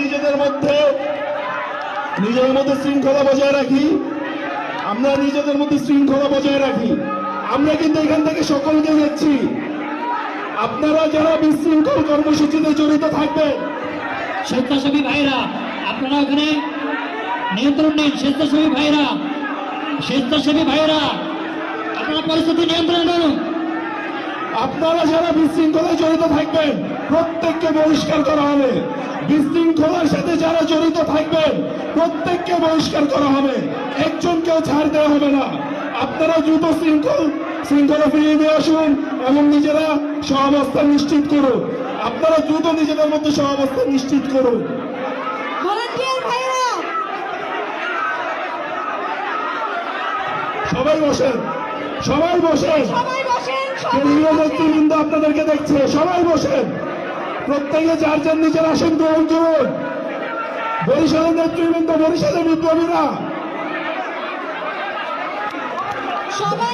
নিজেদের মধ্যে নিজেদের মধ্যে শৃঙ্খলা বজায় রাখি। আমরা নিজেদের মধ্যে শৃঙ্খলা বজায় রাখি। আমরা কিন্তু এখান থেকে সকলকে দেখছি। আপনারা যারা বিশৃঙ্খল কর্মসূচিতে জড়িত থাকবেন স্বেচ্ছাসেবী ভাইরা আপনারা ওখানে নিয়ন্ত্রণ নিন স্বেচ্ছাসেবী ভাইরা স্বেচ্ছাসেবী ভাইরা আপনারা পরিস্থিতি নিয়ন্ত্রণ করুন। আপনারা যারা বিশৃঙ্খলায় জড়িত থাকবেন প্রত্যেককে বহিষ্কার করা হবে। বিশৃঙ্খলার সাথে যারা জড়িত থাকবেন প্রত্যেককে বহিষ্কার করা হবে। একজনকেও ছাড় দেওয়া হবে না। আপনারা দ্রুত শৃঙ্খল শৃঙ্খলা ফিরিয়ে দিয়ে আসুন এবং নিজেরা সহাবস্থান নিশ্চিত করুন। আপনারা দ্রুত নিজেদের মধ্যে সহাবস্থান নিশ্চিত করুন। সবাই বসেন সবাই বসেন। আপনাদেরকে দেখছে সবাই বসেন। প্রত্যেকে যার যার নিজের আসন গ্রহণ করুন। বরিশালের নেতৃবৃন্দ বরিশালের বিপ্লবীরা।